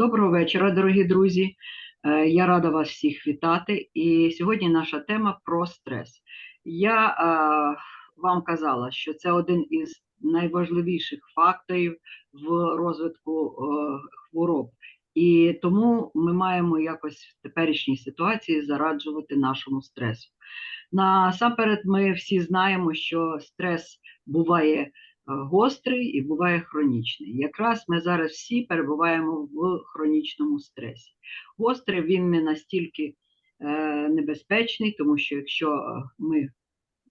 Доброго вечора, дорогі друзі. Е, Я рада вас всіх вітати. І сьогодні наша тема про стрес. Я е, вам казала, що це один із найважливіших факторів в розвитку е, хвороб. І тому ми маємо якось в теперішній ситуації зараджувати нашому стресу. Насамперед, ми всі знаємо, що стрес буває гострий і буває хронічний. Якраз ми зараз всі перебуваємо в хронічному стресі. Гострий він не настільки е, небезпечний, тому що якщо е, ми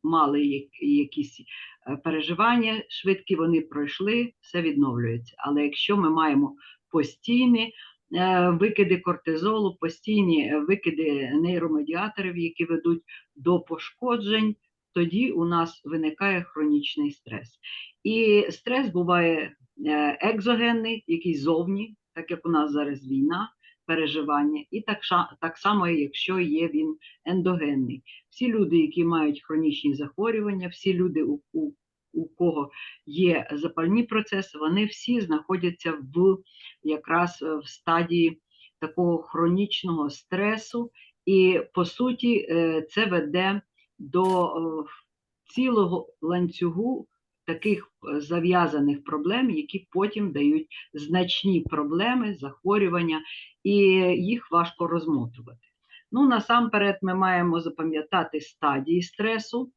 мали як- якісь е, переживання швидкі, вони пройшли, все відновлюється. Але якщо ми маємо постійні викиди кортизолу, постійні викиди нейромедіаторів, які ведуть до пошкоджень, тоді у нас виникає хронічний стрес. І стрес буває е, екзогенний, який зовні, так як у нас зараз війна, переживання, і так, так само, якщо є він ендогенний. Всі люди, які мають хронічні захворювання, всі люди, у, у, у кого є запальні процеси, вони всі знаходяться в якраз е, в стадії такого хронічного стресу, і по суті е, це веде до е, цілого ланцюгу таких е, зав'язаних проблем, які потім дають значні проблеми, захворювання, і їх важко розмотувати. Ну, насамперед, ми маємо запам'ятати стадії стресу,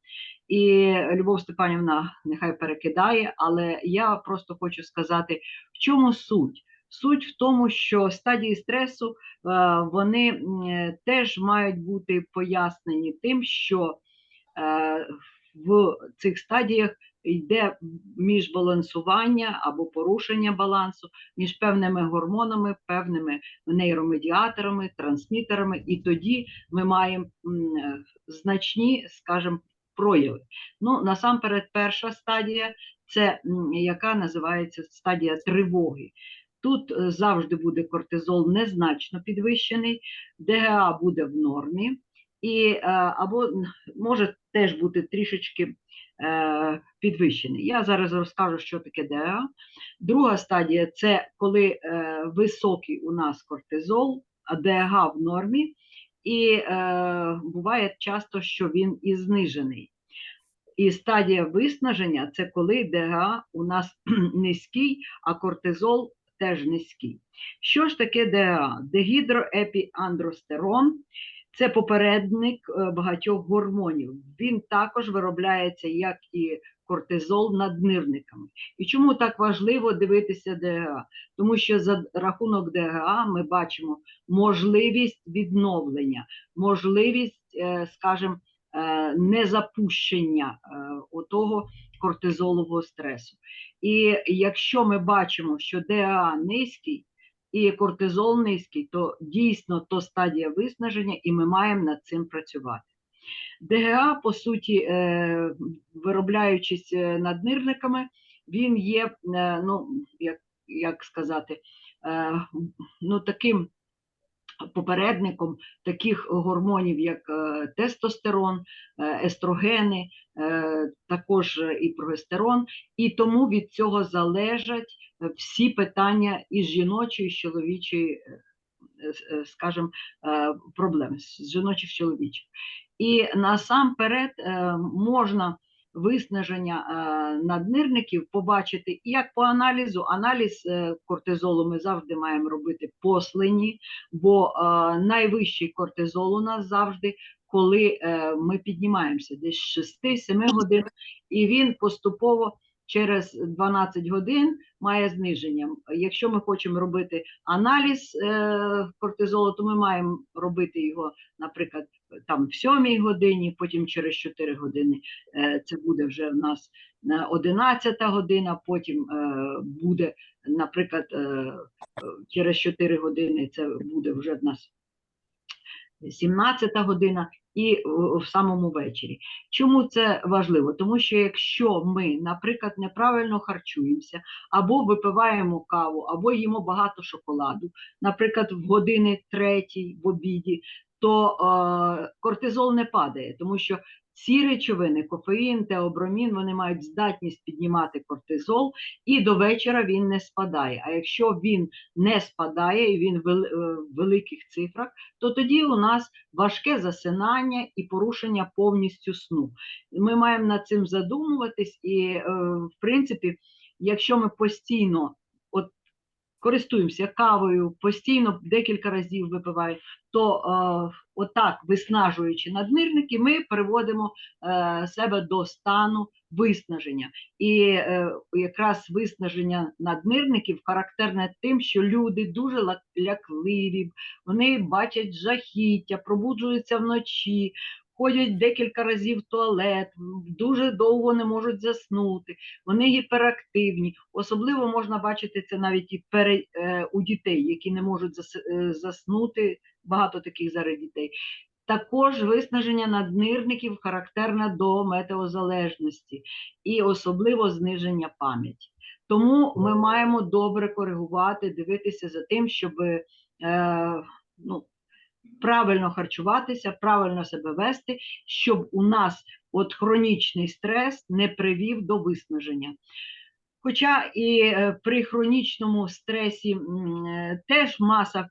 і Любов Степанівна нехай перекидає, але я просто хочу сказати, в чому суть. Суть в тому, що стадії стресу е, вони теж мають бути пояснені тим, що в цих стадіях йде міжбалансування або порушення балансу між певними гормонами, певними нейромедіаторами, трансмітерами, і тоді ми маємо е, значні, скажімо, прояви. Ну, насамперед, перша стадія це яка називається стадія тривоги. Тут е, завжди буде кортизол незначно підвищений, ДГА буде в нормі, і е, або може теж бути трішечки е, підвищений. Я зараз розкажу, що таке ДГА. Друга стадія це коли е, високий у нас кортизол, а ДГА в нормі, і буває часто, що він і знижений. І стадія виснаження це коли ДГА у нас низький, а кортизол теж низький. Що ж таке ДГА? Дегідроепіандростерон це попередник е, багатьох гормонів. Він також виробляється, як і кортизол наднирниками. І чому так важливо дивитися ДГА? Тому що за рахунок ДГА ми бачимо можливість відновлення, можливість, е, скажімо, е, незапущення отого кортизолового стресу. І якщо ми бачимо, що ДА низький і кортизол низький, то дійсно то стадія виснаження, і ми маємо над цим працювати. ДГА, по суті, е, виробляючись е, наднирниками, він є, е, ну, як, як сказати, ну, таким попередником таких гормонів, як е, тестостерон, е, естрогени, е, також і прогестерон, і тому від цього залежать всі питання і жіночої, і чоловічої, скажімо, проблеми з жіночих чоловічих. І насамперед можна виснаження е, наднирників побачити як по аналізу. Аналіз е, кортизолу ми завжди маємо робити послені, бо е, найвищий кортизол у нас завжди, коли ми піднімаємося десь 6-7 годин, і він поступово через 12 годин має зниження. Якщо ми хочемо робити аналіз е, кортизолу, то ми маємо робити його, наприклад, там в 7 годині, потім через 4 години е, це буде вже в нас е, 11 година, потім е, буде, наприклад, е, е, через 4 години це буде вже в нас 17 година і в самому вечорі. Чому це важливо? Тому що якщо ми, наприклад, неправильно харчуємося, або випиваємо каву, або їмо багато шоколаду, наприклад, в години третій в обіді, то е, кортизол не падає, тому що ці речовини, кофеїн, теобромін, вони мають здатність піднімати кортизол, і до вечора він не спадає. А якщо він не спадає і він е, в великих цифрах, то тоді у нас важке засинання і порушення повністю сну. Ми маємо над цим задумуватись, і, е, в принципі, якщо ми постійно користуємося кавою, постійно декілька разів випиваємо, то е, отак, виснажуючи наднирники, ми приводимо е, себе до стану виснаження. І е, якраз виснаження наднирників характерне тим, що люди дуже лякливі, вони бачать жахіття, пробуджуються вночі, ходять декілька разів в туалет, дуже довго не можуть заснути, вони гіперактивні. Особливо можна бачити це навіть і пере, е, у дітей, які не можуть е, заснути, багато таких зараз дітей. Також виснаження наднирників характерне до метеозалежності і особливо зниження пам'яті. Тому ми маємо добре коригувати, дивитися за тим, щоб е, ну, правильно харчуватися, правильно себе вести, щоб у нас от хронічний стрес не привів до виснаження. Хоча і е, при хронічному стресі е, теж маса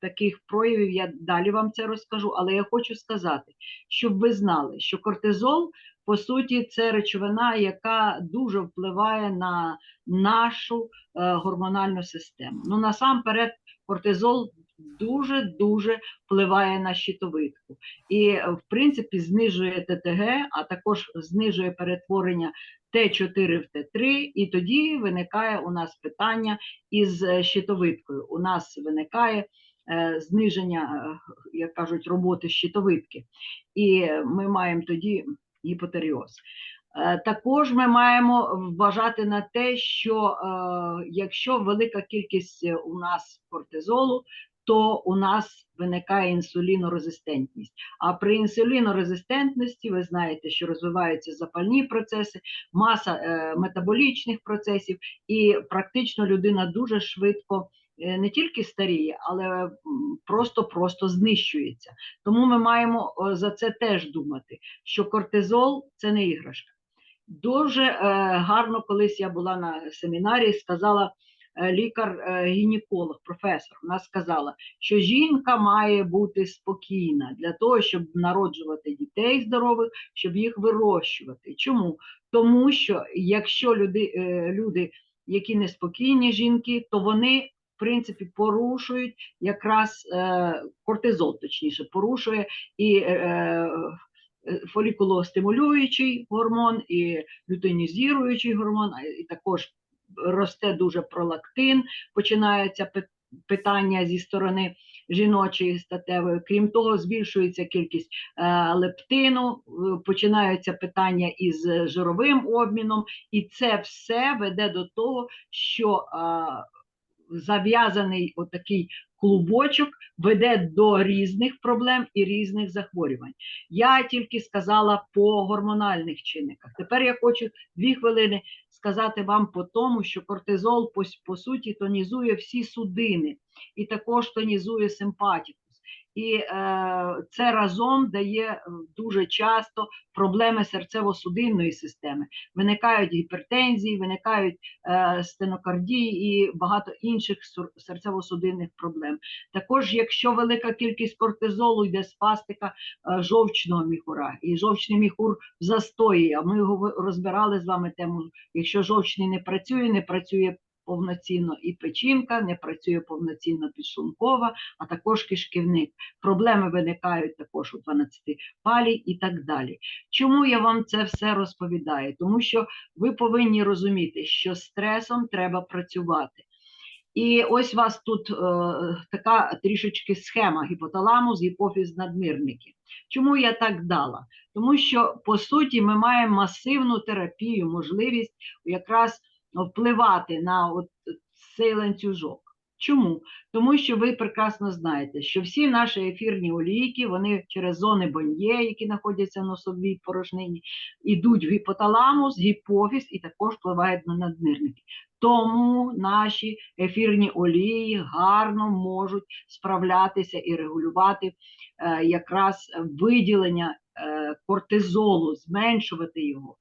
таких проявів, я далі вам це розкажу, але я хочу сказати, щоб ви знали, що кортизол, по суті, це речовина, яка дуже впливає на нашу е, гормональну систему. Ну, насамперед, кортизол дуже-дуже впливає на щитовидку. І, е, в принципі, знижує ТТГ, а також знижує перетворення Т4 в Т3, і тоді виникає у нас питання із е, щитовидкою. У нас виникає е, зниження, як кажуть, роботи щитовидки, і ми маємо тоді гіпотеріоз. Також ми маємо вважати на те, що е, якщо велика кількість у нас кортизолу, то у нас виникає інсулінорезистентність. А при інсулінорезистентності ви знаєте, що розвиваються запальні процеси, маса е, метаболічних процесів, і практично людина дуже швидко е, не тільки старіє, але просто-просто знищується. Тому ми маємо за це теж думати, що кортизол це не іграшка. Дуже е, гарно, колись я була на семінарі, сказала лікар-гінеколог, професор. Вона сказала, що жінка має бути спокійна для того, щоб народжувати дітей здорових, щоб їх вирощувати. Чому? Тому що якщо люди, е, люди які неспокійні жінки, то вони в принципі порушують якраз е, кортизол, точніше, порушує і е, е, фолікулостимулюючий гормон, і лютинізуючий гормон, і також росте дуже пролактин, починаються питання зі сторони жіночої статевої. Крім того, збільшується кількість е, лептину, е, починаються питання із жировим обміном, і це все веде до того, що е, зав'язаний отакий клубочок веде до різних проблем і різних захворювань. Я тільки сказала по гормональних чинниках. Тепер я хочу дві хвилини сказати вам по тому, що кортизол по, по суті тонізує всі судини і також тонізує симпатікус. І е, це разом дає е, дуже часто проблеми серцево-судинної системи. Виникають гіпертензії, виникають е, стенокардії і багато інших серцево-судинних проблем. Також, якщо велика кількість кортизолу йде спастика е, жовчного міхура, і жовчний міхур в застої, а ми говор- розбирали з вами тему, якщо жовчний не працює, не працює повноцінно і печінка, не працює повноцінно підшлункова, а також кишківник. Проблеми виникають також у 12 палій і так далі. Чому я вам це все розповідаю? Тому що ви повинні розуміти, що з стресом треба працювати. І ось у вас тут е, така трішечки схема гіпоталамус, гіпофіз надмірники. Чому я так дала? Тому що по суті ми маємо масивну терапію, можливість якраз впливати на от цей ланцюжок. Чому? Тому що ви прекрасно знаєте, що всі наші ефірні олійки, вони через зони боньє, які знаходяться в носовій порожнині, йдуть в гіпоталамус, гіпофіз і також впливають на наднирники. Тому наші ефірні олії гарно можуть справлятися і регулювати е, якраз виділення е, кортизолу, зменшувати його.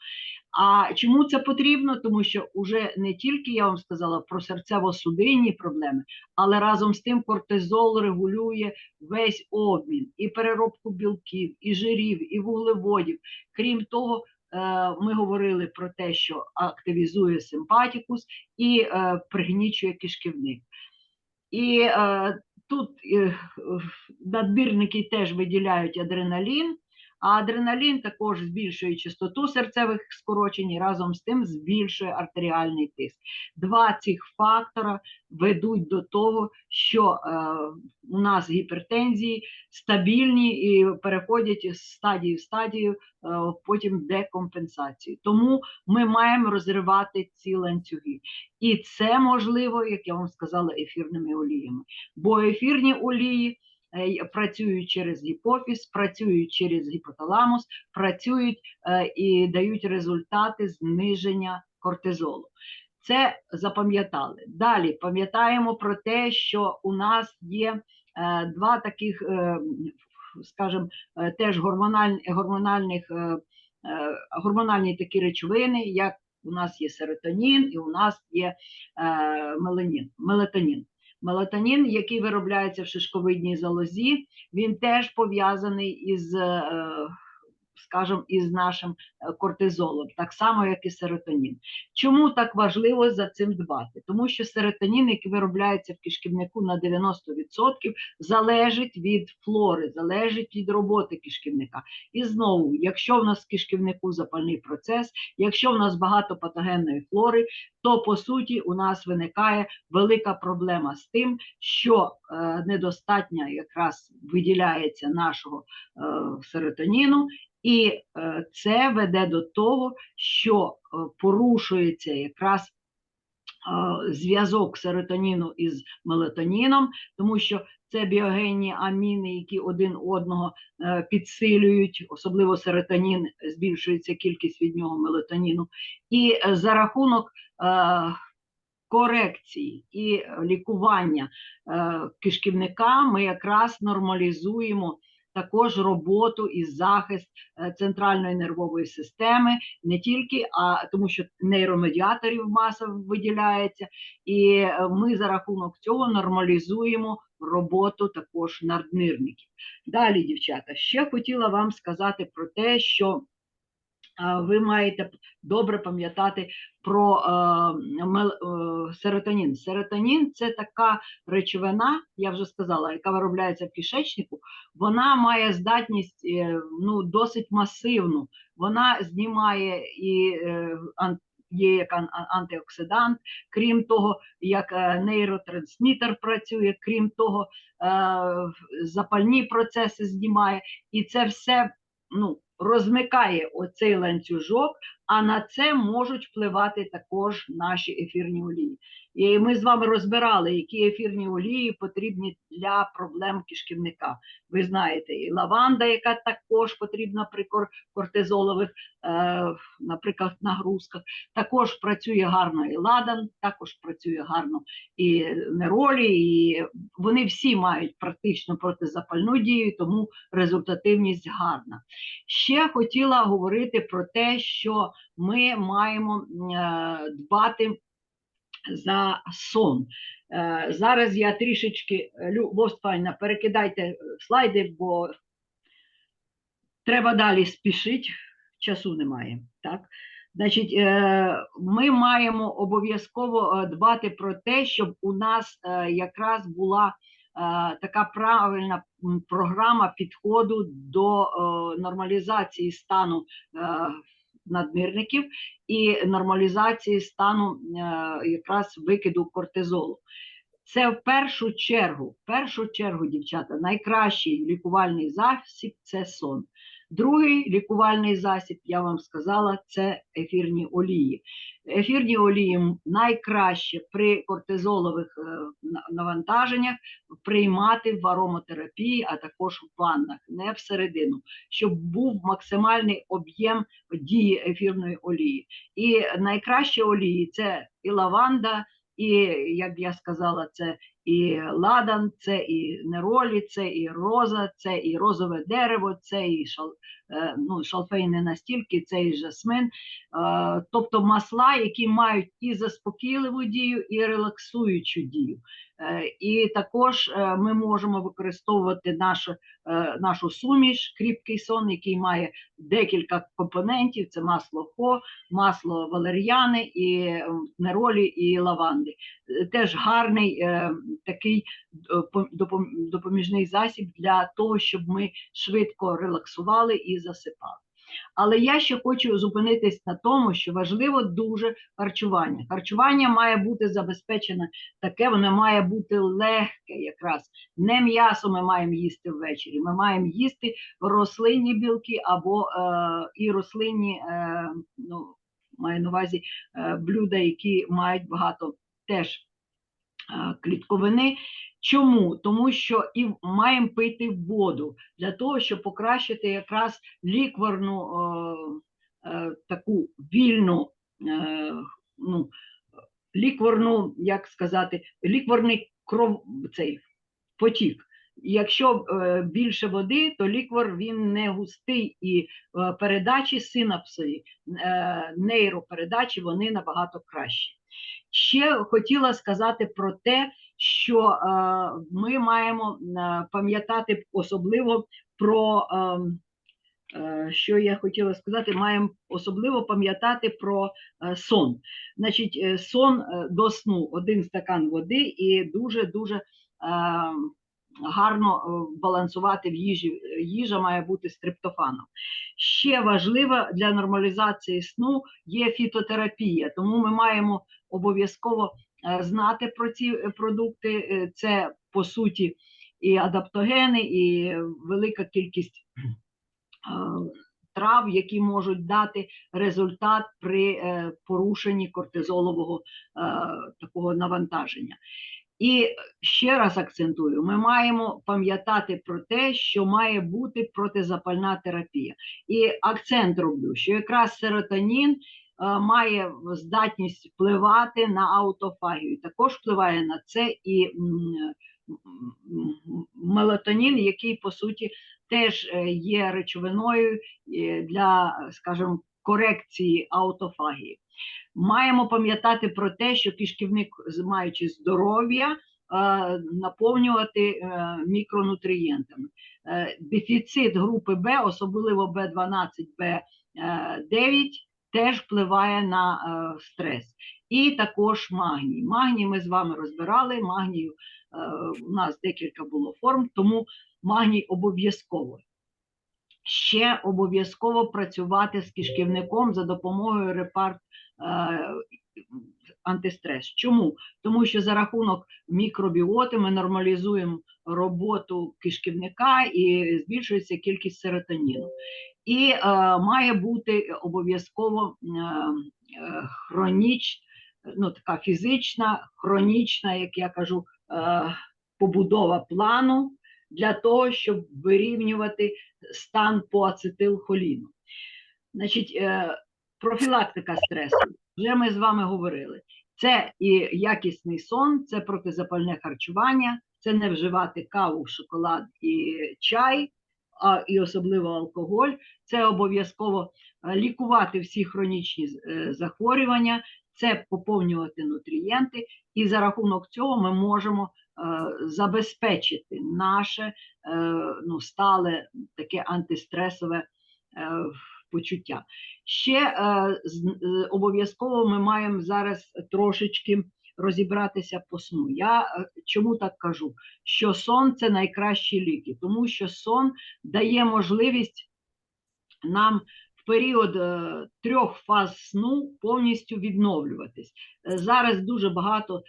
А чому це потрібно? Тому що вже не тільки я вам сказала про серцево-судинні проблеми, але разом з тим кортизол регулює весь обмін і переробку білків, і жирів, і вуглеводів. Крім того, е, ми говорили про те, що активізує симпатікус і е, пригнічує кишківник. І е, тут надбірники теж виділяють адреналін, а адреналін також збільшує частоту серцевих скорочень і разом з тим збільшує артеріальний тиск. Два цих фактора ведуть до того, що е, у нас гіпертензії стабільні і переходять з стадії в стадію, е, потім декомпенсацію. Тому ми маємо розривати ці ланцюги. І це можливо, як я вам сказала, ефірними оліями. Бо ефірні олії працюють через гіпофіз, працюють через гіпоталамус, працюють е, і дають результати зниження кортизолу. Це запам'ятали. Далі пам'ятаємо про те, що у нас є е, два таких, е, скажімо, е, теж гормональ, гормональних, е, е, гормональні такі речовини, як у нас є серотонін і у нас є е, меленін, мелатонін. Мелатонін, який виробляється в шишковидній залозі, він теж пов'язаний із, е, скажімо, із нашим е, кортизолом, так само, як і серотонін. Чому так важливо за цим дбати? Тому що серотонін, який виробляється в кишківнику на 90%, залежить від флори, залежить від роботи кишківника. І знову, якщо в нас в кишківнику запальний процес, якщо в нас багато патогенної флори, то по суті у нас виникає велика проблема з тим, що е, недостатньо якраз виділяється нашого е, серотоніну, і е, це веде до того, що е, порушується якраз е, зв'язок серотоніну із мелатоніном, тому що це біогенні аміни, які один одного підсилюють, особливо серотонін, збільшується кількість від нього мелатоніну. І за рахунок корекції і лікування кишківника ми якраз нормалізуємо також роботу і захист е, центральної нервової системи, не тільки, а тому, що нейромедіаторів маса виділяється, і е, ми за рахунок цього нормалізуємо роботу також наднирників. Далі, дівчата, ще хотіла вам сказати про те, що ви маєте добре пам'ятати про е, серотонін. Серотонін це така речовина, я вже сказала, яка виробляється в кишечнику. Вона має здатність е, ну, досить масивну. Вона знімає і е, є як антиоксидант, крім того, як нейротрансмітер працює, крім того, запальні процеси знімає, і це все ну, розмикає оцей ланцюжок, а на це можуть впливати також наші ефірні олії. І ми з вами розбирали, які ефірні олії потрібні для проблем кишківника. Ви знаєте, і лаванда, яка також потрібна при кортизолових, е, наприклад, нагрузках. Також працює гарно і ладан, також працює гарно і неролі, і вони всі мають практично протизапальну дію, тому результативність гарна. Ще хотіла говорити про те, що ми маємо е, дбати за сон. Е, зараз я трішечки Востфайна, перекидайте е, слайди, бо треба далі спішити, часу немає. Так? Значить, ми маємо обов'язково дбати про те, щоб у нас якраз була така правильна програма підходу до нормалізації стану надмірників і нормалізації стану е, якраз викиду кортизолу. Це в першу чергу, в першу чергу, дівчата, найкращий лікувальний засіб це сон. Другий лікувальний засіб, я вам сказала, це ефірні олії. Ефірні олії найкраще при кортизолових е, навантаженнях приймати в ароматерапії, а також в ваннах, не всередину, щоб був максимальний об'єм дії ефірної олії. І найкращі олії це і лаванда, і, як я сказала, це і ладан, це і неролі, це і роза, це і розове дерево, це і шал, е, ну, шалфей не настільки, цей жасмин, е, тобто масла, які мають і заспокійливу дію, і релаксуючу дію. Е, І також ми можемо використовувати нашу, нашу суміш, кріпкий сон, який має декілька компонентів: це масло хо, масло валер'яни, і ем, неролі, і лаванди. Теж гарний е, такий е, по- допом- допоміжний засіб для того, щоб ми швидко релаксували і засипали. Але я ще хочу зупинитись на тому, що важливо дуже харчування. Харчування має бути забезпечене таке, воно має бути легке якраз. Не м'ясо ми маємо їсти ввечері. Ми маємо їсти рослинні білки або е, і рослинні, е, ну, маю на увазі е, блюда, які мають багато теж е, клітковини. Чому? Тому що і маємо пити воду для того, щоб покращити якраз лікварну е, е, таку вільну, е, ну, лікварну, як сказати, лікварний кров цей потік. Якщо е, більше води, то ліквор він не густий і е, передачі синапси, е, нейропередачі вони набагато кращі. Ще хотіла сказати про те, що ми маємо пам'ятати особливо про ем, що я хотіла сказати, маємо особливо пам'ятати про сон. Значить, сон до сну один стакан води і дуже дуже е, гарно е, балансувати в їжі. Їжа має бути з триптофаном. Ще важливо для нормалізації сну є фітотерапія, тому ми маємо обов'язково е, знати про ці е, продукти. Е, Це по суті і адаптогени, і велика кількість е, трав, які можуть дати результат при е, порушенні кортизолового е, такого навантаження. І ще раз акцентую: ми маємо пам'ятати про те, що має бути протизапальна терапія. І акцент роблю, що якраз серотонін е, має здатність впливати на аутофагію. Також впливає на це і мелатонін, який по суті теж е, є речовиною е, для, скажімо, корекції аутофагії. Маємо пам'ятати про те, що кишківник, маючи здоров'я, е, наповнювати е, мікронутрієнтами. Е, Дефіцит групи Б, особливо Б12, Б9, теж впливає на стрес. І також магній. Магній ми з вами розбирали. Магнію е, у нас декілька було форм, тому магній обов'язково. Ще обов'язково працювати з кишківником за допомогою репарт е, антистрес. Чому? Тому що за рахунок мікробіоти ми нормалізуємо роботу кишківника і збільшується кількість серотоніну. І е, має бути обов'язково е, е, хроніч, ну, така фізична, хронічна, як я кажу, е, побудова плану для того, щоб вирівнювати стан по ацетилхоліну. Значить, е, профілактика стресу. Вже ми з вами говорили. Це і якісний сон, це протизапальне харчування, це не вживати каву, шоколад і чай, а і особливо алкоголь. Це обов'язково е, лікувати всі хронічні е, захворювання, це поповнювати нутрієнти, і за рахунок цього ми можемо е, забезпечити наше ну, стале таке антистресове почуття. Ще е, е, обов'язково ми маємо зараз трошечки розібратися по сну. Я е, чому так кажу? Що сон це найкращі ліки, тому що сон дає можливість нам в період е, трьох фаз сну повністю відновлюватись. Е, Зараз дуже багато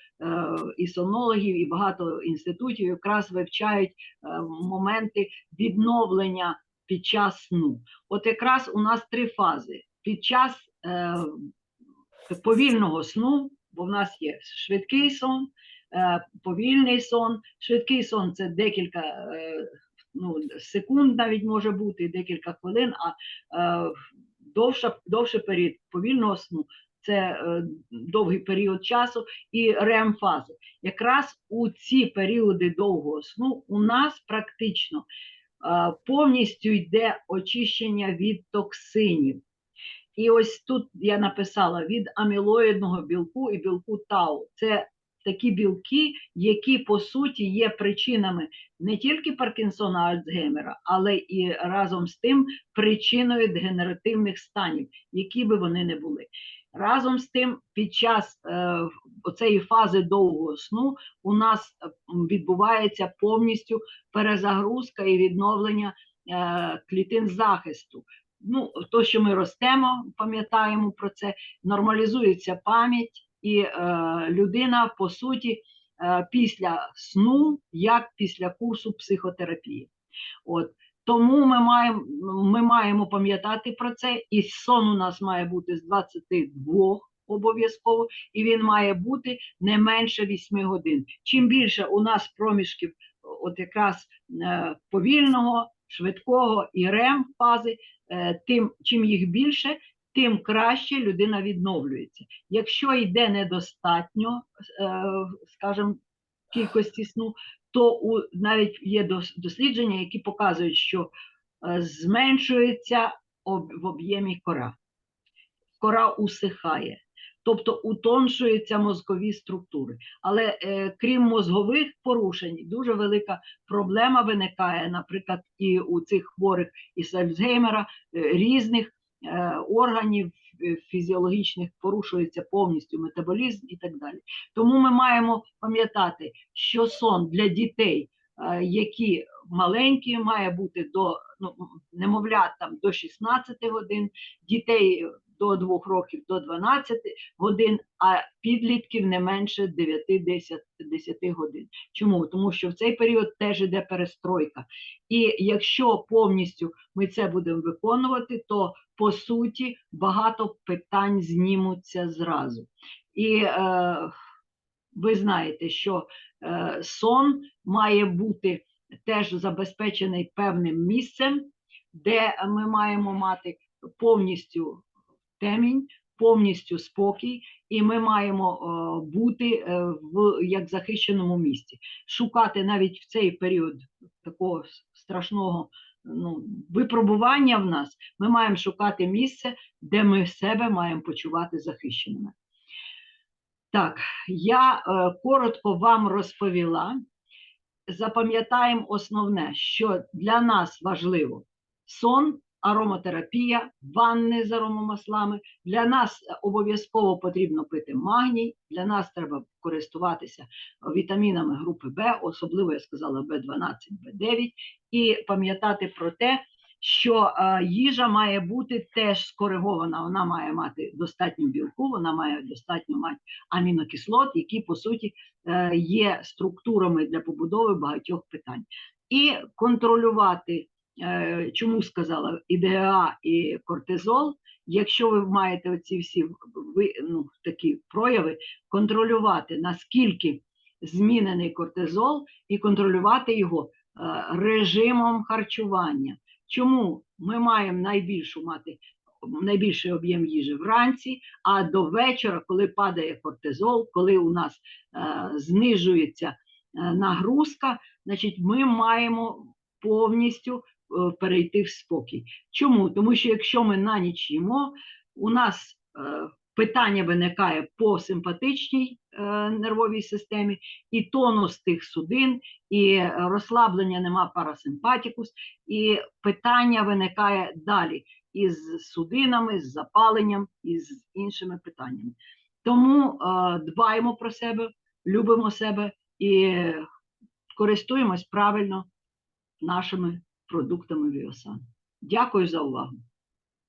і сонологів, і багато інститутів якраз вивчають моменти відновлення під час сну. От якраз у нас три фази. Під час е, повільного сну, бо в нас є швидкий сон, е, повільний сон. Швидкий сон це декілька е, ну, секунд навіть може бути, декілька хвилин, а е, довша, довший період повільного сну це е, довгий період часу і РЕМ-фази. Якраз у ці періоди довгого сну у нас практично повністю йде очищення від токсинів. І ось тут я написала від амілоїдного білку і білку тау. Це такі білки, які по суті є причинами не тільки Паркінсона Альцгеймера, але і разом з тим причиною дегенеративних станів, які би вони не були. Разом з тим, під час е, оцеї фази довгого сну у нас е, відбувається повністю перезагрузка і відновлення е, клітин захисту. Ну, то, що ми ростемо, пам'ятаємо про це, нормалізується пам'ять, і людина, по суті, після сну, як після курсу психотерапії. От. Тому ми маємо ми маємо пам'ятати про це, і сон у нас має бути з 22 обов'язково, і він має бути не менше 8 годин. Чим більше у нас проміжків, от якраз е, повільного, швидкого і рем фази, е, тим чим їх більше, тим краще людина відновлюється. Якщо йде недостатньо, е, скажімо, кількості сну, то у навіть є дослідження, які показують, що е, зменшується в об'ємі кора. Кора усихає, тобто утоншуються мозкові структури. Але е, крім мозгових порушень, дуже велика проблема виникає, наприклад, і у цих хворих із Альцгеймера е, різних е, органів фізіологічних порушується повністю метаболізм і так далі. Тому ми маємо пам'ятати, що сон для дітей, е, які маленькі, має бути до ну, немовлят там до 16 годин, дітей до 2 років до 12 годин, а підлітків не менше 9-10 годин. Чому? Тому що в цей період теж іде перестройка. І якщо повністю ми це будемо виконувати, то по суті багато питань знімуться зразу. І е, ви знаєте, що е, сон має бути теж забезпечений певним місцем, де ми маємо мати повністю темінь, повністю спокій, і ми маємо е, бути е, в як захищеному місці, шукати навіть в цей період такого страшного ну, випробування в нас, ми маємо шукати місце, де ми себе маємо почувати захищеними. Так, я е, коротко вам розповіла. Запам'ятаємо основне, що для нас важливо сон ароматерапія, ванни з аромамаслами. Для нас обов'язково потрібно пити магній, для нас треба користуватися вітамінами групи Б, особливо я сказала В12, В9, і пам'ятати про те, що е, їжа має бути теж скоригована, вона має мати достатньо білку, вона має достатньо мати амінокислот, які, по суті, е, є структурами для побудови багатьох питань. І контролювати Е, чому сказала ІДА і кортизол? Якщо ви маєте оці всі ну, такі прояви, контролювати наскільки змінений кортизол, і контролювати його е, режимом харчування. Чому ми маємо найбільшу мати найбільший об'єм їжі вранці, а до вечора, коли падає кортизол, коли у нас е, знижується е, нагрузка, значить ми маємо повністю Е, перейти в спокій. Чому? Тому що якщо ми на ніч їмо, у нас е, питання виникає по симпатичній е, нервовій системі, і тонус тих судин, і розслаблення нема парасимпатікус, і питання виникає далі із судинами, з запаленням і з іншими питаннями. Тому дбаємо про себе, любимо себе і користуємось правильно нашими продуктами Віосан. Дякую за увагу.